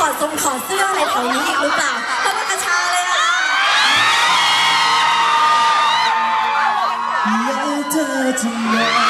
ขอดทรงขอเสื้ออะไรแถวนี้อีกหรือเปล่าเพราะมันกระชาเลยอะอยากเจอจังเลย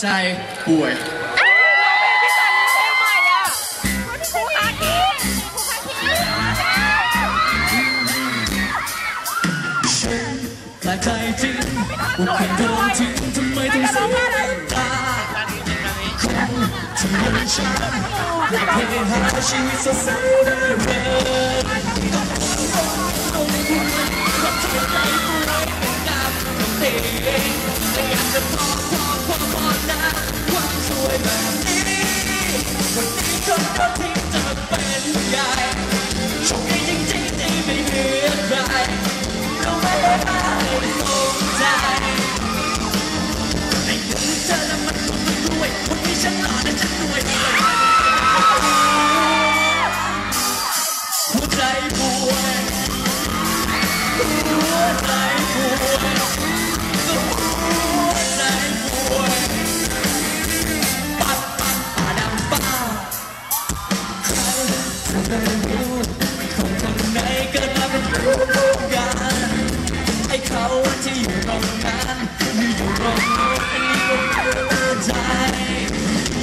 ใจป่วย แปลกใจจริงว่าใครโดนทิ้งทำไมต้องเสียน้ำตาทำไมฉันอยากให้หาชีวิตสดใสได้เร็วต้องไม่คุ้นกับเธอใจผู้ไร้เป็นดาวเองแต่อยากจะพอ 넌 이미 넌 이미 넌 이미 넌 이미 넌 이미 ว่าจะอยู่ตรงนั้นอยู่อยู่ตรงนู้นอยู่ตใจ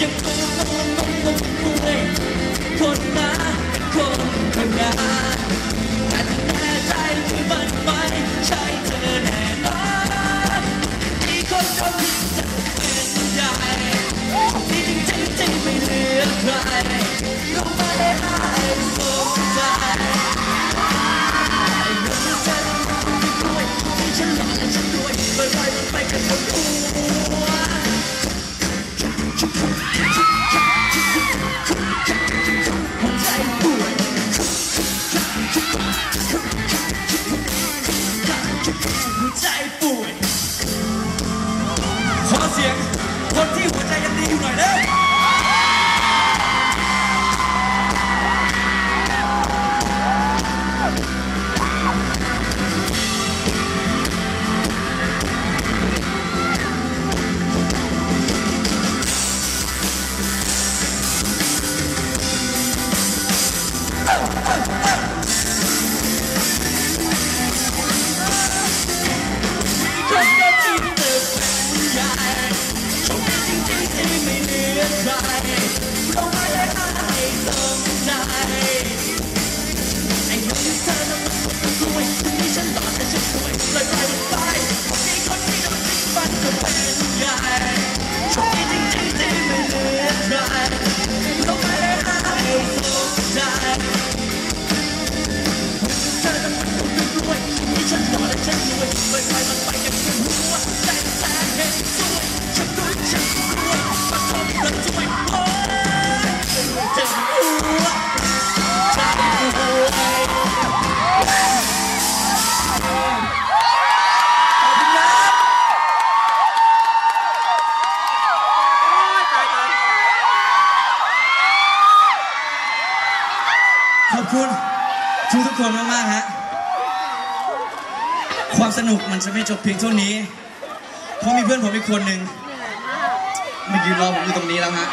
ยังคงงงงงงงงคนมาคนทำงา inside ขอบคุณทุกทุกคนมากมากฮะ ความสนุกมันจะไม่จบเพียงเท่านี้ เพราะมีเพื่อนผมอีกคนหนึ่งมายืนรอผมอยู่ตรงนี้แล้วฮะ